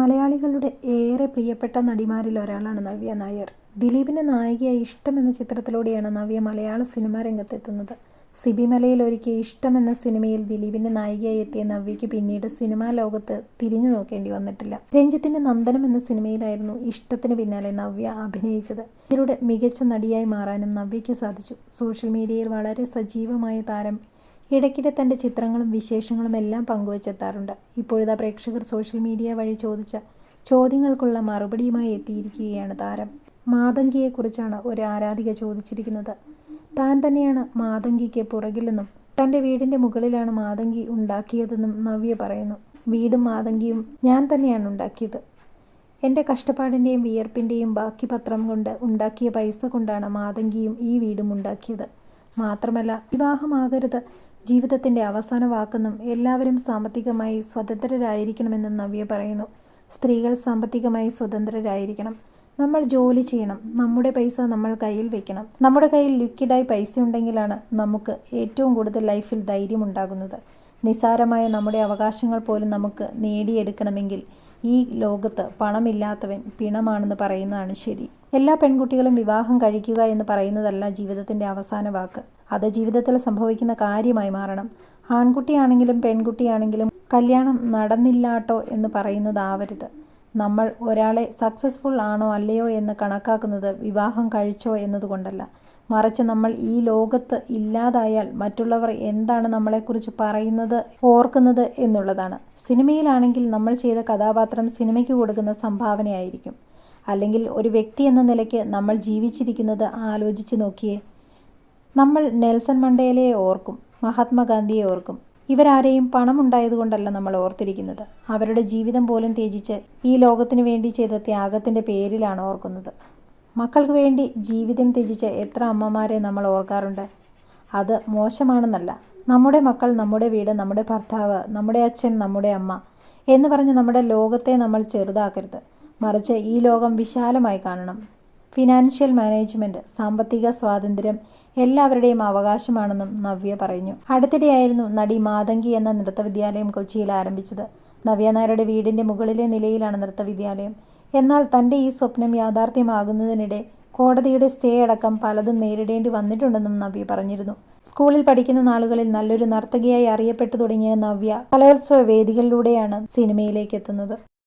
മലയാളികളുടെ ഏറെ പ്രിയപ്പെട്ട നടിമാരിൽ ഒരാളാണ് നവ്യ നായർ. ദിലീപിന്റെ നായികയായി ഇഷ്ടം എന്ന ചിത്രത്തിലൂടെയാണ് നവ്യ മലയാള സിനിമാ രംഗത്തെത്തുന്നത്. സിബിമലയിൽ ഒരുക്കിയ ഇഷ്ടം എന്ന സിനിമയിൽ ദിലീപിന്റെ നായികയായി എത്തിയ നവ്യയ്ക്ക് പിന്നീട് സിനിമാ ലോകത്ത് തിരിഞ്ഞു നോക്കേണ്ടി വന്നിട്ടില്ല. രഞ്ജിത്തിന്റെ നന്ദനം എന്ന സിനിമയിലായിരുന്നു ഇഷ്ടത്തിന് പിന്നാലെ നവ്യ അഭിനയിച്ചത്. ഇതിലൂടെ മികച്ച നടിയായി മാറാനും നവ്യയ്ക്ക് സാധിച്ചു. സോഷ്യൽ മീഡിയയിൽ വളരെ സജീവമായ താരം ഇടയ്ക്കിടെ തന്റെ ചിത്രങ്ങളും വിശേഷങ്ങളും എല്ലാം പങ്കുവച്ചെത്താറുണ്ട്. ഇപ്പോഴത്തെ പ്രേക്ഷകർ സോഷ്യൽ മീഡിയ വഴി ചോദിച്ച ചോദ്യങ്ങൾക്കുള്ള മറുപടിയുമായി എത്തിയിരിക്കുകയാണ് താരം. മാതങ്കിയെക്കുറിച്ചാണ് ഒരു ആരാധിക ചോദിച്ചിരിക്കുന്നത്. താൻ തന്നെയാണ് മാതങ്കിക്ക് പുറകിലെന്നും തന്റെ വീടിന്റെ മുകളിലാണ് മാതങ്കി ഉണ്ടാക്കിയതെന്നും നവ്യ പറയുന്നു. വീടും മാതങ്കിയും ഞാൻ തന്നെയാണ് ഉണ്ടാക്കിയത്. എന്റെ കഷ്ടപ്പാടിന്റെയും വിയർപ്പിന്റെയും ബാക്കി പത്രം കൊണ്ട് ഉണ്ടാക്കിയ പൈസ കൊണ്ടാണ് മാതങ്കിയും ഈ വീടും ഉണ്ടാക്കിയത്. മാത്രമല്ല വിവാഹമാകരുത് ജീവിതത്തിന്റെ അവസാന വാക്കെന്നും എല്ലാവരും സാമ്പത്തികമായി സ്വതന്ത്രരായിരിക്കണമെന്നും നവ്യ പറയുന്നു. സ്ത്രീകൾ സാമ്പത്തികമായി സ്വതന്ത്രരായിരിക്കണം. നമ്മൾ ജോലി ചെയ്യണം. നമ്മുടെ പൈസ നമ്മൾ കയ്യിൽ വെക്കണം. നമ്മുടെ കയ്യിൽ ലിക്വിഡായി പൈസ ഉണ്ടെങ്കിലാണ് നമുക്ക് ഏറ്റവും കൂടുതൽ ലൈഫിൽ ധൈര്യമുണ്ടാകുന്നത്. നിസാരമായ നമ്മുടെ അവകാശങ്ങൾ പോലും നമുക്ക് നേടിയെടുക്കണമെങ്കിൽ ഈ ലോകത്ത് പണമില്ലാത്തവൻ പിണമാണെന്ന് പറയുന്നതാണ് ശരി. എല്ലാ പെൺകുട്ടികളും വിവാഹം കഴിക്കുക എന്ന് പറയുന്നതല്ല ജീവിതത്തിന്റെ അവസാന വാക്ക്. അത് ജീവിതത്തിൽ സംഭവിക്കുന്ന കാര്യമായി മാറണം. ആൺകുട്ടിയാണെങ്കിലും പെൺകുട്ടിയാണെങ്കിലും കല്യാണം നടന്നില്ലാട്ടോ എന്ന് പറയുന്നതാവരുത്. നമ്മൾ ഒരാളെ സക്സസ്ഫുൾ ആണോ അല്ലയോ എന്ന് കണക്കാക്കുന്നത് വിവാഹം കഴിച്ചോ എന്നതുകൊണ്ടല്ല. മറിച്ച് നമ്മൾ ഈ ലോകത്ത് ഇല്ലാതായാൽ മറ്റുള്ളവർ എന്താണ് നമ്മളെക്കുറിച്ച് പറയുന്നത് ഓർക്കുന്നത് എന്നുള്ളതാണ്. സിനിമയിലാണെങ്കിൽ നമ്മൾ ചെയ്ത കഥാപാത്രം സിനിമയ്ക്ക് കൊടുക്കുന്ന സംഭാവനയായിരിക്കും. അല്ലെങ്കിൽ ഒരു വ്യക്തി എന്ന നിലയ്ക്ക് നമ്മൾ ജീവിച്ചിരിക്കുന്നത് ആലോചിച്ച് നോക്കിയേ. നമ്മൾ നെൽസൺ മണ്ടേലയെ ഓർക്കും. മഹാത്മാഗാന്ധിയെ ഓർക്കും. ഇവരാരെയും പണമുണ്ടായതുകൊണ്ടല്ല നമ്മൾ ഓർത്തിരിക്കുന്നത്. അവരുടെ ജീവിതം പോലും ത്യജിച്ച് ഈ ലോകത്തിനു വേണ്ടി ചെയ്ത ത്യാഗത്തിന്റെ പേരിലാണ് ഓർക്കുന്നത്. മക്കൾക്ക് വേണ്ടി ജീവിതം ത്യജിച്ച എത്ര അമ്മമാരെ നമ്മൾ ഓർക്കാറുണ്ട്. അത് മോശമാണെന്നല്ല. നമ്മുടെ മക്കൾ നമ്മുടെ വീട് നമ്മുടെ ഭർത്താവ് നമ്മുടെ അച്ഛൻ നമ്മുടെ അമ്മ എന്ന് പറഞ്ഞ് നമ്മുടെ ലോകത്തെ നമ്മൾ ചെറുതാക്കരുത്. മറിച്ച് ഈ ലോകം വിശാലമായി കാണണം. ഫിനാൻഷ്യൽ മാനേജ്മെന്റ് സാമ്പത്തിക സ്വാതന്ത്ര്യം എല്ലാവരുടെയും അവകാശമാണെന്നും നവ്യ പറഞ്ഞു. അടുത്തിടെയായിരുന്നു നടി മാതങ്കി എന്ന നൃത്തവിദ്യാലയം കൊച്ചിയിൽ ആരംഭിച്ചത്. നവ്യ നായരുടെ വീടിന്റെ മുകളിലെ നിലയിലാണ് നൃത്തവിദ്യാലയം. എന്നാൽ തന്റെ ഈ സ്വപ്നം യാഥാർത്ഥ്യമാകുന്നതിനിടെ കോടതിയുടെ സ്റ്റേ അടക്കം പലതും നേരിടേണ്ടി വന്നിട്ടുണ്ടെന്നും നവ്യ പറഞ്ഞിരുന്നു. സ്കൂളിൽ പഠിക്കുന്ന നാളുകളിൽ നല്ലൊരു നർത്തകിയായി അറിയപ്പെട്ടു തുടങ്ങിയ നവ്യ കലോത്സവ വേദികളിലൂടെയാണ് സിനിമയിലേക്കെത്തുന്നത്.